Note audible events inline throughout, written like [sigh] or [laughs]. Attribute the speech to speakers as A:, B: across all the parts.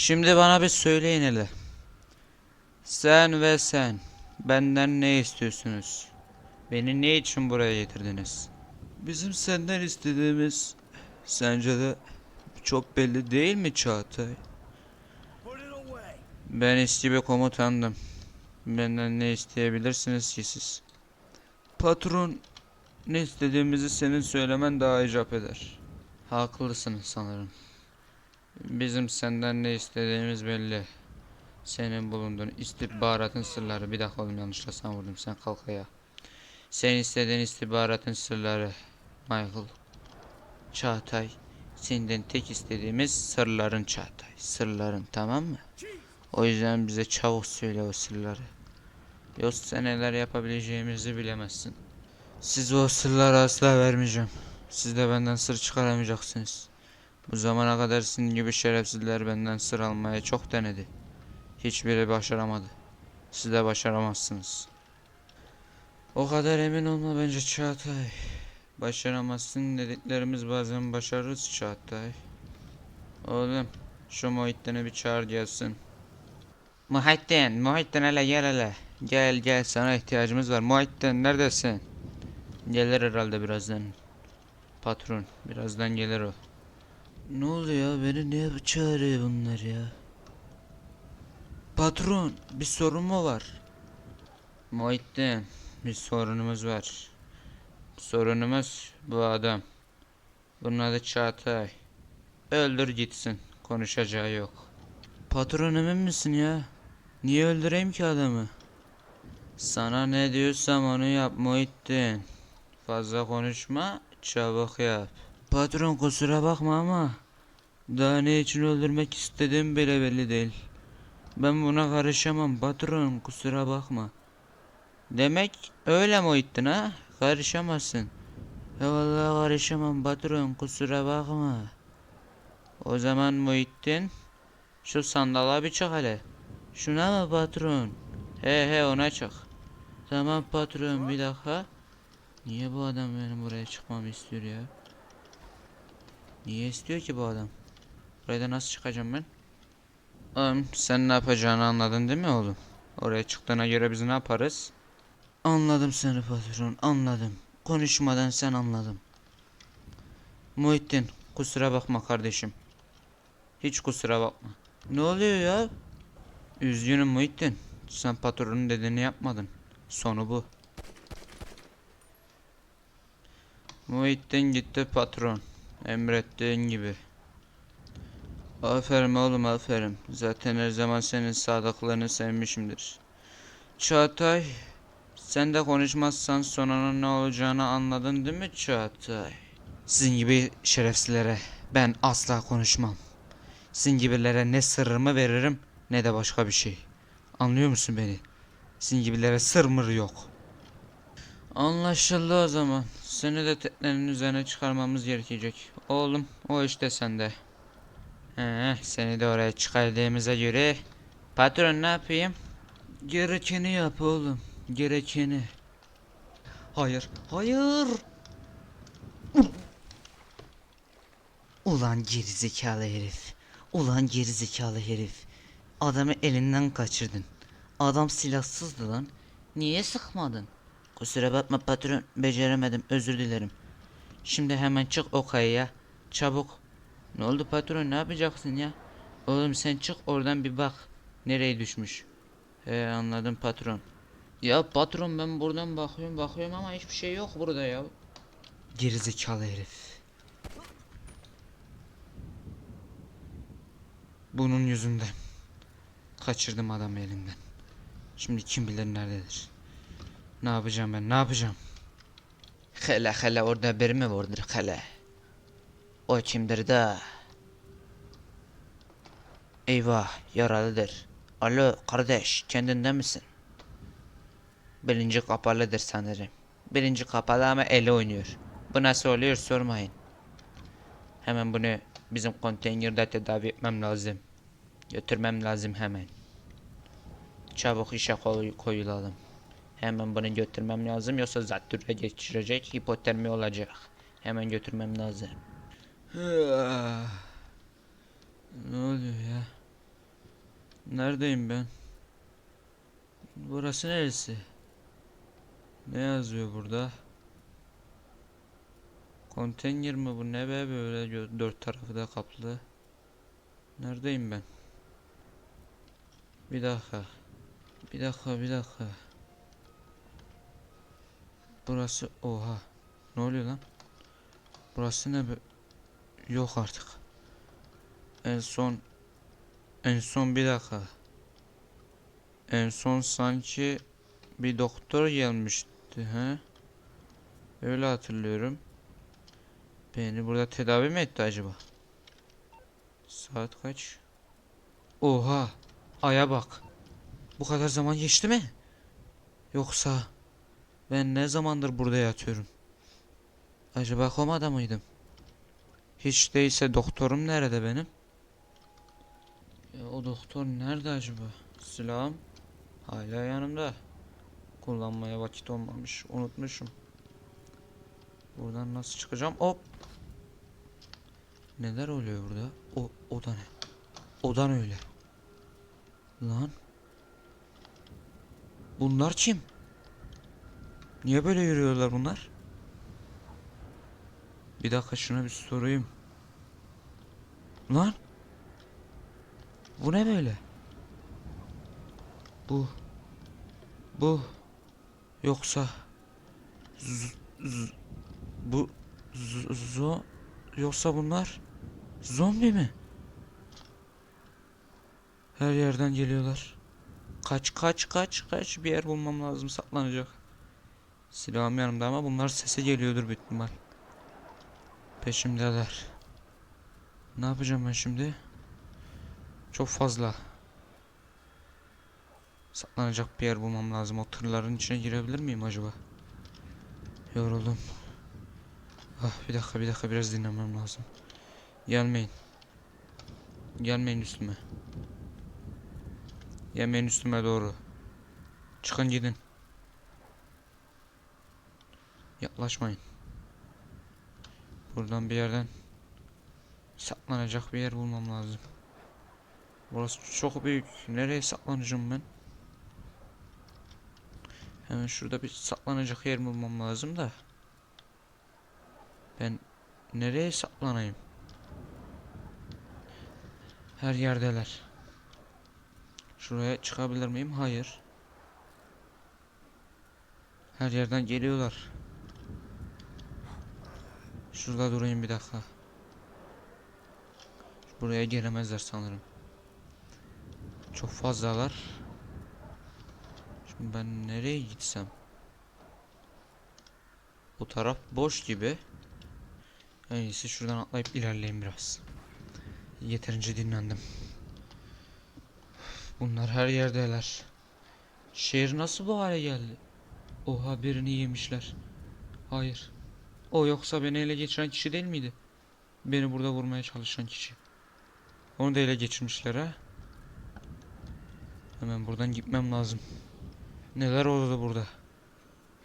A: Şimdi bana bir söyleyin hele. Sen ve sen benden ne istiyorsunuz? Beni ne için buraya getirdiniz? Bizim senden istediğimiz sence de çok belli değil mi Çağatay? Ben eski bir komutandım. Benden ne isteyebilirsiniz ki siz? Patron ne istediğimizi senin söylemen daha icap eder. Haklısın sanırım. Bizim senden ne istediğimiz belli. Senin bulunduğun istihbaratın sırları. Bir dakika oğlum yanlışla sen vurdum. Sen kalk ayağa. Senin istediğin istihbaratın sırları. Michael. Çağatay. Senden tek istediğimiz sırların Çağatay. Sırların tamam mı? O yüzden bize çabuk söyle o sırları. Yoksa neler yapabileceğimizi bilemezsin. Size o sırları asla vermeyeceğim. Siz de benden sır çıkaramayacaksınız. Bu zamana kadar sizin gibi şerefsizler benden sır almaya çok denedi. Hiçbiri başaramadı. Siz de başaramazsınız. O kadar emin olma bence Çağatay. Başaramazsın dediklerimiz bazen başarırız Çağatay. Oğlum şu Muhittin'i bir çağır gelsin. Muhittin, Muhittin hele gel hele. Gel gel sana ihtiyacımız var. Muhittin neredesin? Gelir herhalde birazdan. Patron birazdan gelir o. Ne oluyor? Beni niye çağırıyor bunlar ya? Patron bir sorun mu var? Muhittin bir sorunumuz var. Sorunumuz bu adam. Bunun adı Çağatay. Öldür gitsin. Konuşacağı yok. Patron emin misin ya? Niye öldüreyim ki adamı? Sana ne diyorsam onu yap Muhittin. Fazla konuşma, çabuk yap. Patron kusura bakma ama daha ne için öldürmek istediğim bile belli değil. Ben buna karışamam patron kusura bakma. Demek öyle Muhittin ha? Karışamazsın. Ya vallahi karışamam patron kusura bakma. O zaman Muhittin şu sandala bir çık hele. Şuna mı patron? He he ona çık. Tamam patron bir dakika. Niye bu adam benim buraya çıkmamı istiyor ya? Niye istiyor ki bu adam? Buraya nasıl çıkacağım ben? Oğlum sen ne yapacağını anladın değil mi oğlum? Oraya çıktığına göre biz ne yaparız? Anladım seni patron anladım. Konuşmadan sen anladım. Muhittin kusura bakma kardeşim. Hiç kusura bakma. Ne oluyor ya? Üzgünüm Muhittin. Sen patronun dediğini yapmadın. Sonu bu. Muhittin gitti patron. Emrettiğin gibi. Aferin oğlum aferin. Zaten her zaman senin sadıklarını sevmişimdir. Çağatay, sen de konuşmazsan sonunun ne olacağını anladın değil mi Çağatay? Sizin gibi şerefsizlere ben asla konuşmam. Sizin gibilere ne sırrımı veririm ne de başka bir şey. Anlıyor musun beni? Sizin gibilere sır mır yok. Anlaşıldı o zaman. Seni de teknenin üzerine çıkarmamız gerekecek. Oğlum o işte sende. He, seni de oraya çıkardığımıza göre patron ne yapayım? Gerekeni yap oğlum. Gerekeni. Hayır. Hayır.
B: Ulan gerizekalı herif. Ulan gerizekalı herif. Adamı elinden kaçırdın. Adam silahsızdı lan. Niye sıkmadın? Kusura bakma patron beceremedim özür dilerim.
A: Şimdi hemen çık o kayaya. Çabuk. Ne oldu patron ne yapacaksın ya? Oğlum sen çık oradan bir bak. Nereye düşmüş? He anladım patron. Ya patron ben buradan bakıyorum bakıyorum ama hiçbir şey yok burada ya.
B: Gerizekalı herif.
A: Bunun yüzünden. Kaçırdım adamı elinden. Şimdi kim bilir nerededir. Ne yapacağım ben ne yapacağım?
B: Hele hele orada biri mi vardır hele? O kimdir da? Eyvah yaralıdır. Alo kardeş kendinde misin? Birinci kapalıdır sanırım. Birinci kapalı ama eli oynuyor.
A: Bu nasıl oluyor sormayın. Hemen bunu bizim konteynerde tedavi etmem lazım. Götürmem lazım hemen. Çabuk işe koy- koyulalım. Hemen bunu götürmem lazım yoksa zatürre geçirecek, hipotermi olacak. Hemen götürmem lazım. Ne oluyor ya? Neredeyim ben? Burası neresi? Ne yazıyor burada? Konteyner mi bu ne be böyle dört tarafı da kaplı. Neredeyim ben? Bir dakika. Bir dakika bir dakika. Burası oha. Ne oluyor lan? Burası ne be? Yok artık. En son en son bir dakika. En son sanki bir doktor gelmişti he? Öyle hatırlıyorum. Beni burada tedavi mi etti acaba? Saat kaç? Oha! Aya bak. Bu kadar zaman geçti mi? Yoksa ben ne zamandır burada yatıyorum? Acaba komada mıydım? Hiç değilse doktorum nerede benim? Ya o doktor nerede acaba? Silahım hala yanımda. Kullanmaya vakit olmamış. Unutmuşum. Buradan nasıl çıkacağım? Hop. Neler oluyor burada? O, o da ne? Odan öyle. Lan. Bunlar kim? Niye böyle yürüyorlar bunlar? Bir dakika şuna bir sorayım. Lan. Bu ne böyle? Bu. Bu. Yoksa. Z, z- bu. Zo. Yoksa bunlar. Zombi mi? Her yerden geliyorlar. Kaç kaç kaç kaç bir yer bulmam lazım saklanacak. Silahım yanımda ama bunlar sese geliyordur büyük ihtimal. Peşimdeler. Ne yapacağım ben şimdi? Çok fazla. Saklanacak bir yer bulmam lazım. O tırların içine girebilir miyim acaba? Yoruldum. Ah bir dakika bir dakika biraz dinlemem lazım. Gelmeyin. Gelmeyin üstüme. Gelmeyin üstüme doğru. Çıkın gidin. Yaklaşmayın. Buradan bir yerden saklanacak bir yer bulmam lazım. Burası çok büyük. Nereye saklanacağım ben? Hemen şurada bir saklanacak yer bulmam lazım da. Ben nereye saklanayım? Her yerdeler. Şuraya çıkabilir miyim? Hayır. Her yerden geliyorlar. Şurada durayım bir dakika. Buraya gelemezler sanırım. Çok fazlalar. Şimdi ben nereye gitsem? Bu taraf boş gibi. En iyisi şuradan atlayıp ilerleyeyim biraz. Yeterince dinlendim. Bunlar her yerdeler. Şehir nasıl bu hale geldi? Oha birini yemişler. Hayır. O yoksa beni ele geçiren kişi değil miydi? Beni burada vurmaya çalışan kişi. Onu da ele geçirmişler ha. Hemen buradan gitmem lazım. Neler oldu burada?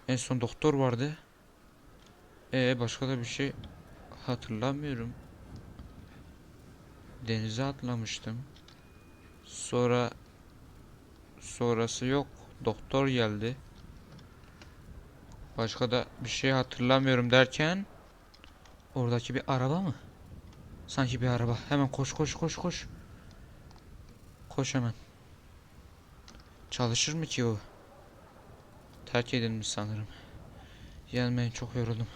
A: En son doktor vardı. Ee başka da bir şey hatırlamıyorum. Denize atlamıştım. Sonra sonrası yok. Doktor geldi. Başka da bir şey hatırlamıyorum derken oradaki bir araba mı? Sanki bir araba. Hemen koş koş koş koş. Koş hemen. Çalışır mı ki o? Terk edilmiş sanırım. Gelmeyin çok yoruldum.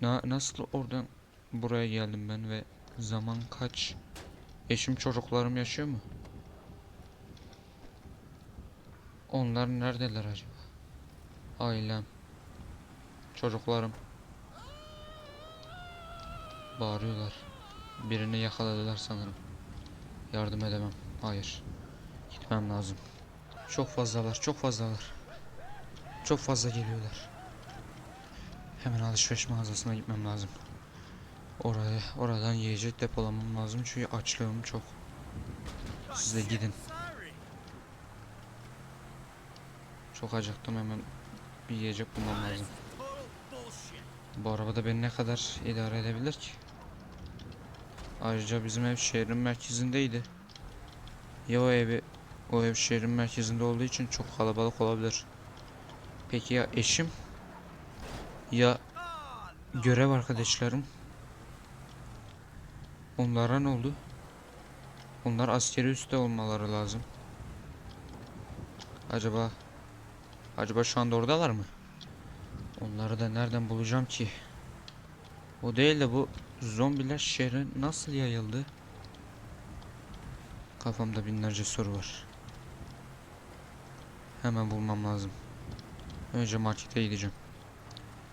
A: Na nasıl oradan buraya geldim ben ve zaman kaç? Eşim çocuklarım yaşıyor mu? Onlar neredeler acaba? Ailem. Çocuklarım. Bağırıyorlar. Birini yakaladılar sanırım. Yardım edemem. Hayır. Gitmem lazım. Çok fazlalar, çok fazlalar. Çok fazla geliyorlar. Hemen alışveriş mağazasına gitmem lazım. Oraya, oradan yiyecek depolamam lazım çünkü açlığım çok. Siz de gidin. Çok acıktım hemen bir yiyecek bulmam lazım. Bu arabada beni ne kadar idare edebilir ki? Ayrıca bizim ev şehrin merkezindeydi. Ya o evi o ev şehrin merkezinde olduğu için çok kalabalık olabilir. Peki ya eşim? Ya görev arkadaşlarım? Onlara ne oldu? Onlar askeri üste olmaları lazım. Acaba acaba şu anda oradalar mı? Onları da nereden bulacağım ki? O değil de bu zombiler şehre nasıl yayıldı? Kafamda binlerce soru var. Hemen bulmam lazım. Önce markete gideceğim.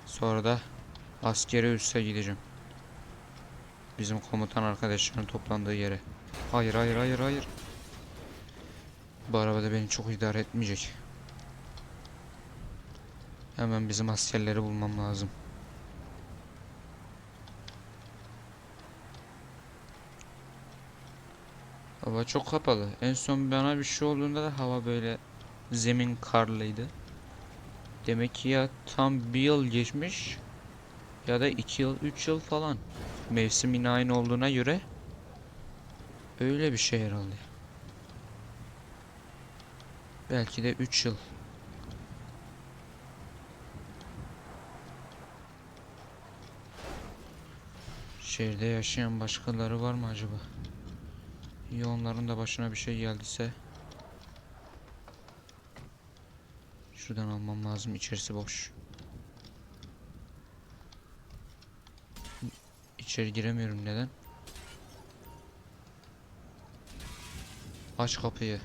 A: Sonra da askeri üsse gideceğim. Bizim komutan arkadaşların toplandığı yere. Hayır hayır hayır hayır. Bu arabada beni çok idare etmeyecek. Hemen bizim askerleri bulmam lazım. Hava çok kapalı. En son bana bir şey olduğunda da hava böyle zemin karlıydı. Demek ki ya tam bir yıl geçmiş ya da iki yıl, üç yıl falan. Mevsimin aynı olduğuna göre öyle bir şey herhalde. Belki de 3 yıl. Şehirde yaşayan başkaları var mı acaba? Ya onların da başına bir şey geldiyse. Şuradan almam lazım. içerisi boş. İçeri giremiyorum neden? Aç kapıyı.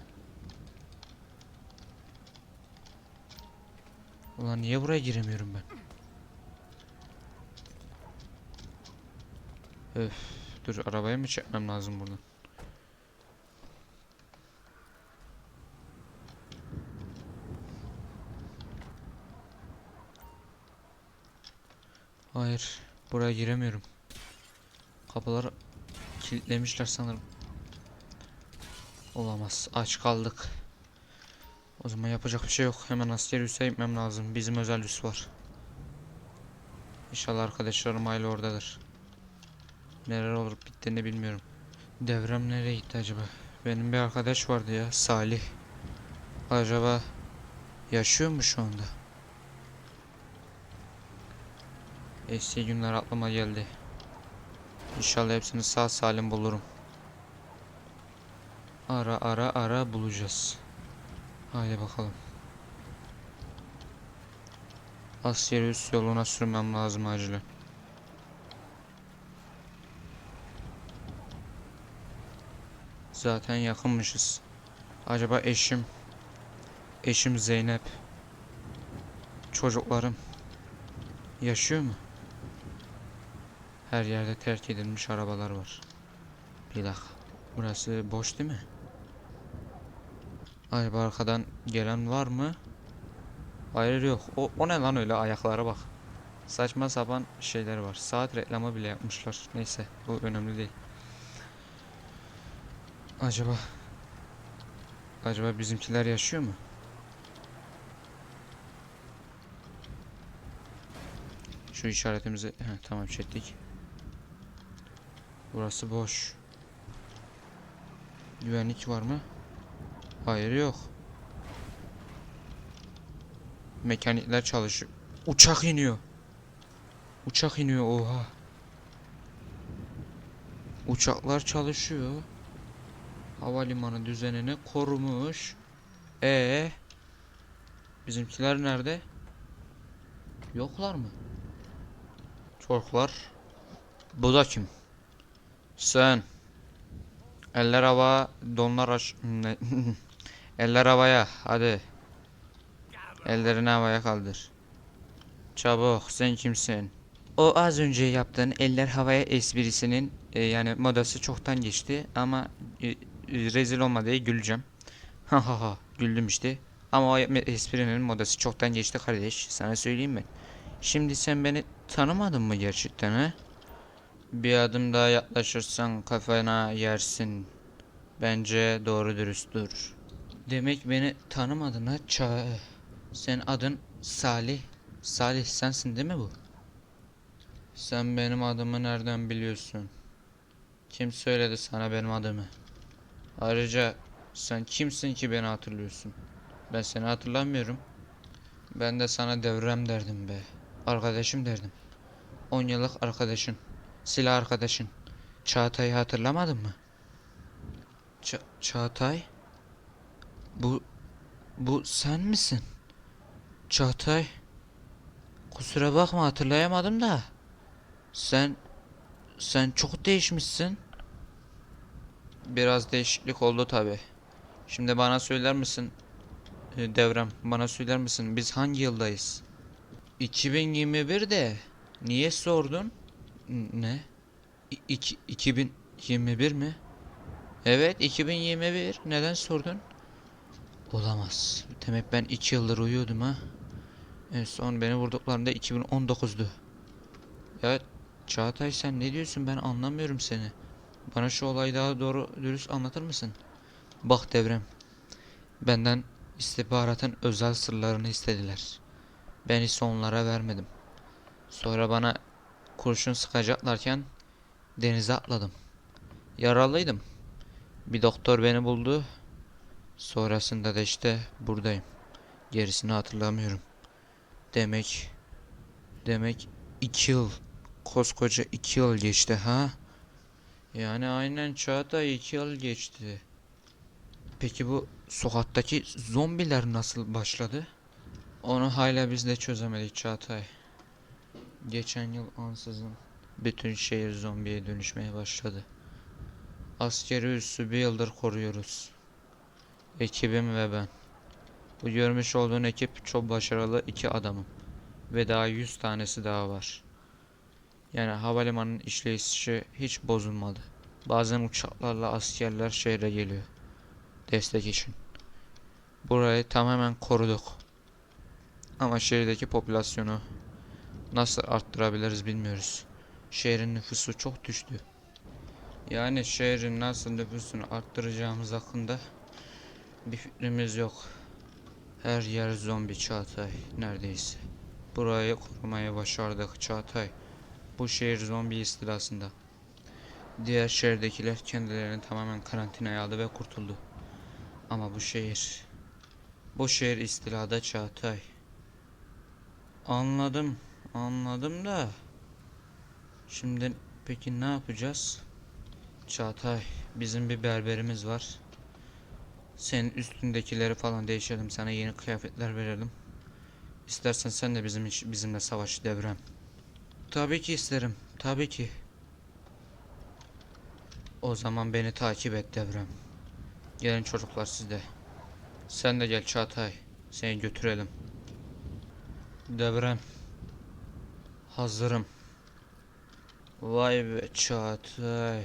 A: Ulan niye buraya giremiyorum ben? Öf, dur arabaya mı çekmem lazım buradan? Hayır, buraya giremiyorum. Kapıları kilitlemişler sanırım. Olamaz, aç kaldık. O zaman yapacak bir şey yok. Hemen askeri üsse gitmem lazım. Bizim özel üs var. İnşallah arkadaşlarım hala oradadır. Neler olup bittiğini bilmiyorum. Devrem nereye gitti acaba? Benim bir arkadaş vardı ya. Salih. Acaba yaşıyor mu şu anda? Eski günler aklıma geldi. İnşallah hepsini sağ salim bulurum. Ara ara ara bulacağız. Haydi bakalım. Askeri üst yoluna sürmem lazım acilen. Zaten yakınmışız. Acaba eşim, eşim Zeynep, çocuklarım yaşıyor mu? Her yerde terk edilmiş arabalar var. Bir dakika. Burası boş değil mi? Acaba arkadan gelen var mı? Hayır yok. O, o ne lan öyle ayaklara bak. Saçma sapan şeyler var. Saat reklamı bile yapmışlar. Neyse bu önemli değil. Acaba Acaba bizimkiler yaşıyor mu? Şu işaretimizi Heh, tamam çektik. Burası boş. Güvenlik var mı? Hayır yok. Mekanikler çalışıyor. Uçak iniyor. Uçak iniyor oha. Uçaklar çalışıyor. Havalimanı düzenini korumuş. E Bizimkiler nerede? Yoklar mı? Çocuklar. Bu da kim? Sen. Eller hava, donlar aç. [laughs] Eller havaya, hadi. Ellerini havaya kaldır. Çabuk, sen kimsin? O az önce yaptığın eller havaya esprisinin e, yani modası çoktan geçti ama e, rezil olma diye güleceğim. [laughs] Ha ha ha, güldüm işte. Ama o esprinin modası çoktan geçti kardeş. Sana söyleyeyim mi? Şimdi sen beni tanımadın mı gerçekten ha? Bir adım daha yaklaşırsan kafana yersin. Bence doğru dürüst dur. Demek beni tanımadın ha ça. Sen adın Salih. Salih sensin değil mi bu? Sen benim adımı nereden biliyorsun? Kim söyledi sana benim adımı? Ayrıca sen kimsin ki beni hatırlıyorsun? Ben seni hatırlamıyorum. Ben de sana devrem derdim be. Arkadaşım derdim. 10 yıllık arkadaşın. Silah arkadaşın. Çağatay'ı hatırlamadın mı? Ça- Çağatay? Bu... Bu sen misin? Çağatay? Kusura bakma hatırlayamadım da. Sen... Sen çok değişmişsin. Biraz değişiklik oldu tabi. Şimdi bana söyler misin? e, Devrem bana söyler misin? Biz hangi yıldayız? 2021'de. Niye sordun? Ne? İki- 2021 mi? Evet 2021. Neden sordun? Olamaz. Demek ben 2 yıldır uyuyordum ha. En son beni vurduklarında 2019'du. Ya Çağatay sen ne diyorsun ben anlamıyorum seni. Bana şu olayı daha doğru dürüst anlatır mısın? Bak Devrem. Benden istihbaratın özel sırlarını istediler. Ben ise onlara vermedim. Sonra bana kurşun sıkacaklarken denize atladım. Yaralıydım. Bir doktor beni buldu. Sonrasında da işte buradayım. Gerisini hatırlamıyorum. Demek demek iki yıl koskoca iki yıl geçti ha? Yani aynen Çağatay iki yıl geçti. Peki bu sokaktaki zombiler nasıl başladı? Onu hala biz de çözemedik Çağatay. Geçen yıl ansızın bütün şehir zombiye dönüşmeye başladı. Askeri üssü bir yıldır koruyoruz. Ekibim ve ben. Bu görmüş olduğun ekip çok başarılı iki adamım. Ve daha 100 tanesi daha var. Yani havalimanının işleyişi hiç bozulmadı. Bazen uçaklarla askerler şehre geliyor. Destek için. Burayı tamamen koruduk. Ama şehirdeki popülasyonu nasıl arttırabiliriz bilmiyoruz. Şehrin nüfusu çok düştü. Yani şehrin nasıl nüfusunu arttıracağımız hakkında bir fikrimiz yok. Her yer zombi Çağatay neredeyse. Burayı korumayı başardık Çağatay. Bu şehir zombi istilasında. Diğer şehirdekiler kendilerini tamamen karantinaya aldı ve kurtuldu. Ama bu şehir... Bu şehir istilada Çağatay. Anladım. Anladım da... Şimdi peki ne yapacağız? Çağatay, bizim bir berberimiz var. Senin üstündekileri falan değişelim. Sana yeni kıyafetler verelim. İstersen sen de bizim bizimle savaş devrem. Tabii ki isterim. Tabii ki. O zaman beni takip et devrem. Gelin çocuklar siz de. Sen de gel Çağatay. Seni götürelim. Devrem. Hazırım. Vay be Çağatay.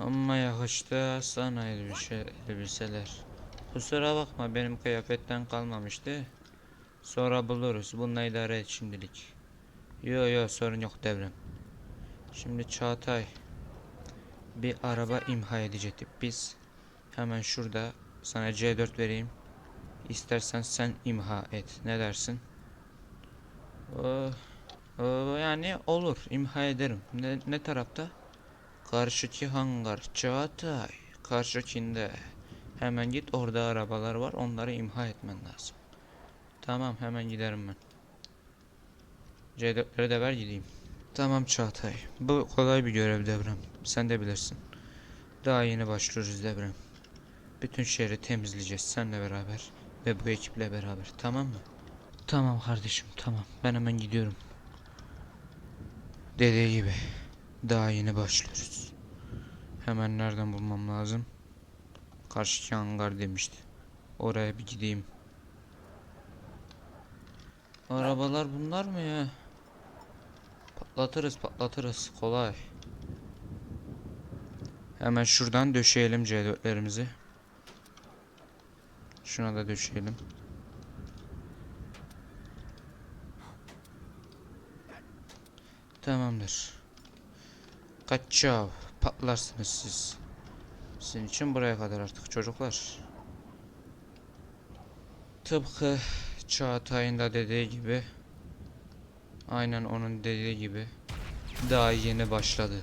A: Amma yakıştı sana elbise, elbiseler. Kusura bakma benim kıyafetten kalmamıştı. Sonra buluruz. Bununla idare et şimdilik. Yo yo sorun yok devrem. Şimdi Çağatay. Bir araba imha edecektik biz. Hemen şurada sana C4 vereyim. İstersen sen imha et. Ne dersin? Oh, oh, yani olur. imha ederim. Ne, ne tarafta? Karşıki hangar. Çağatay. Karşıkinde. Hemen git orada arabalar var. Onları imha etmen lazım. Tamam hemen giderim ben. C4'leri de ver gideyim. Tamam Çağatay. Bu kolay bir görev devrem. Sen de bilirsin. Daha yeni başlıyoruz devrem. Bütün şehri temizleyeceğiz seninle beraber ve bu ekiple beraber. Tamam mı? Tamam kardeşim tamam. Ben hemen gidiyorum. Dediği gibi. Daha yeni başlıyoruz. Hemen nereden bulmam lazım? Karşıki hangar demişti. Oraya bir gideyim. Arabalar bunlar mı ya? Patlatırız patlatırız kolay. Hemen şuradan döşeyelim C4'lerimizi. Şuna da döşeyelim. Tamamdır. Kaçav. Patlarsınız siz. Sizin için buraya kadar artık çocuklar. Tıpkı Çağatay'ın da dediği gibi. Aynen onun dediği gibi. Daha yeni başladı.